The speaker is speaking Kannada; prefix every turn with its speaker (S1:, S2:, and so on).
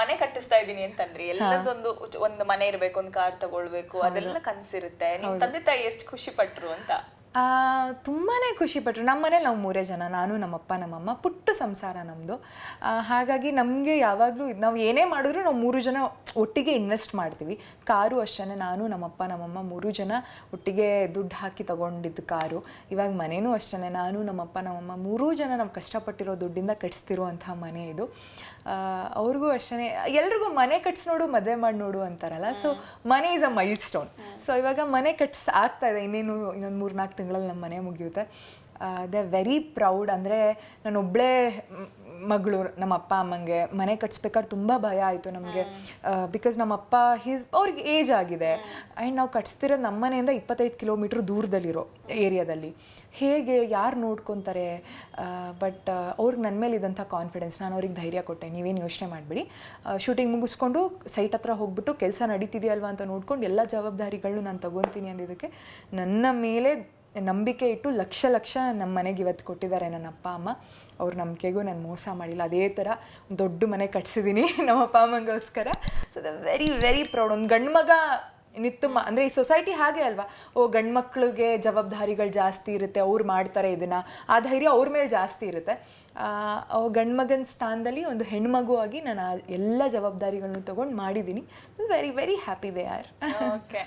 S1: ಮನೆ ಕಟ್ಟಿಸ್ತಾ ಇದೀನಿ ಅಂತಂದ್ರೆ ಎಲ್ಲದೊಂದು ಒಂದು ಮನೆ ಇರ್ಬೇಕು ಒಂದು ಕಾರ್ ತಗೊಳ್ಬೇಕು ಅದೆಲ್ಲ ಕನ್ಸಿರುತ್ತೆ. ನಿಮ್ ತಂದೆ ತಾಯಿ ಎಷ್ಟು ಖುಷಿ ಪಟ್ರು ಅಂತ?
S2: ಆ, ಖುಷಿಪಟ್ಟರು ಖುಷಿ ಪಟ್ಟರು ನಮ್ಮ ಮನೇಲಿ ನಾವು ಮೂರೇ ಜನ ನಾನು ನಮ್ಮಪ್ಪ ನಮ್ಮಮ್ಮ ಪುಟ್ಟ ಸಂಸಾರ ನಮ್ಮದು ಹಾಗಾಗಿ ನಮಗೆ ಯಾವಾಗಲೂ ನಾವು ಏನೇ ಮಾಡಿದ್ರು ನಾವು ಮೂರು ಜನ ಒಟ್ಟಿಗೆ ಇನ್ವೆಸ್ಟ್ ಮಾಡ್ತೀವಿ. ಕಾರು ಅಷ್ಟೇ ನಾನು ನಮ್ಮಪ್ಪ ನಮ್ಮಮ್ಮ ಮೂರು ಜನ ಒಟ್ಟಿಗೆ ದುಡ್ಡು ಹಾಕಿ ತಗೊಂಡಿದ್ದು ಕಾರು. ಇವಾಗ ಮನೆಯೂ ಅಷ್ಟೇ ನಾನು ನಮ್ಮಪ್ಪ ನಮ್ಮಮ್ಮ ಮೂರೂ ಜನ ನಾವು ಕಷ್ಟಪಟ್ಟಿರೋ ದುಡ್ಡಿಂದ ಕಟ್ಸ್ತಿರುವಂಥ ಮನೆ ಇದು. ಅವ್ರಿಗೂ ಅಷ್ಟೇ ಎಲ್ರಿಗೂ ಮನೆ ಕಟ್ಸಿ ನೋಡು ಮದುವೆ ಮಾಡಿ ನೋಡು ಅಂತಾರಲ್ಲ. ಸೊ ಮನೆ is a milestone so ಇವಾಗ ಮನೆ ಕಟ್ಸ್ ಆಗ್ತಾ ಇದೆ. ಇನ್ನೇನು ಇನ್ನೊಂದು ಮೂರು ನಾಲ್ಕು ತಿಂಗಳಲ್ಲಿ ನಮ್ಮ ಮನೆ ಮುಗಿಯುತ್ತೆ. ದೇ ವೆರಿ ಪ್ರೌಡ್ ಅಂದರೆ ನಾನು ಒಬ್ಬಳೇ ಮಗಳು, ನಮ್ಮ ಅಪ್ಪ ಅಮ್ಮಂಗೆ ಮನೆ ಕಟ್ಸ್ಬೇಕಾದ್ರೆ ತುಂಬ ಭಯ ಆಯಿತು ನಮಗೆ. ಬಿಕಾಸ್ ನಮ್ಮ ಅಪ್ಪ ಹೀಸ್ ಅವ್ರಿಗೆ ಏಜ್ ಆಗಿದೆ. ಆ್ಯಂಡ್ ನಾವು ಕಟ್ಸ್ತಿರೋದು ನಮ್ಮ ಮನೆಯಿಂದ ಇಪ್ಪತ್ತೈದು ಕಿಲೋಮೀಟ್ರ್ ದೂರದಲ್ಲಿರೋ ಏರಿಯಾದಲ್ಲಿ ಹೇಗೆ, ಯಾರು ನೋಡ್ಕೊತಾರೆ? ಬಟ್ ಅವ್ರಿಗೆ ನನ್ನ ಮೇಲೆ ಇದ್ದಂಥ ಕಾನ್ಫಿಡೆನ್ಸ್ ನಾನು ಅವ್ರಿಗೆ ಧೈರ್ಯ ಕೊಟ್ಟೆ. ನೀವೇನು ಯೋಚನೆ ಮಾಡಿಬಿಡಿ. ಶೂಟಿಂಗ್ ಮುಗಿಸ್ಕೊಂಡು ಸೈಟ್ ಹತ್ರ ಹೋಗ್ಬಿಟ್ಟು ಕೆಲಸ ನಡೀತಿದೆಯಲ್ವಾ ಅಂತ ನೋಡ್ಕೊಂಡು ಎಲ್ಲ ಜವಾಬ್ದಾರಿಗಳನ್ನೂ ನಾನು ತಗೊತೀನಿ ಅಂದಿದ್ದಕ್ಕೆ ನನ್ನ ಮೇಲೆ ನಂಬಿಕೆ ಇಟ್ಟು ಲಕ್ಷ ಲಕ್ಷ ನಮ್ಮ ಮನೆಗೆ ಇವತ್ತು ಕೊಟ್ಟಿದ್ದಾರೆ ನನ್ನ ಅಪ್ಪ, ಅಮ್ಮ. ಅವ್ರ ನಂಬಿಕೆಗೂ ನಾನು ಮೋಸ ಮಾಡಿಲ್ಲ. ಅದೇ ಥರ ದೊಡ್ಡ ಮನೆ ಕಟ್ಸಿದ್ದೀನಿ ನಮ್ಮ ಅಪ್ಪ, ಅಮ್ಮಂಗೋಸ್ಕರ. So the very very proud ಒಂದು ಗಂಡು ಮಗ ನಿತ್ತು ಮ ಅಂದರೆ ಈ ಸೊಸೈಟಿ ಹಾಗೆ ಅಲ್ವಾ? ಓ, ಗಂಡು ಮಕ್ಳಿಗೆ ಜವಾಬ್ದಾರಿಗಳು ಜಾಸ್ತಿ ಇರುತ್ತೆ. ಅವ್ರು ಮಾಡ್ತಾರೆ ಇದನ್ನು. ಆ ಧೈರ್ಯ ಅವ್ರ ಮೇಲೆ ಜಾಸ್ತಿ ಇರುತ್ತೆ. ಗಂಡು ಮಗನ ಸ್ಥಾನದಲ್ಲಿ ಒಂದು ಹೆಣ್ಮಗು ಆಗಿ ನಾನು ಎಲ್ಲ ಜವಾಬ್ದಾರಿಗಳನ್ನೂ ತೊಗೊಂಡು ಮಾಡಿದ್ದೀನಿ. Very very happy they are
S1: okay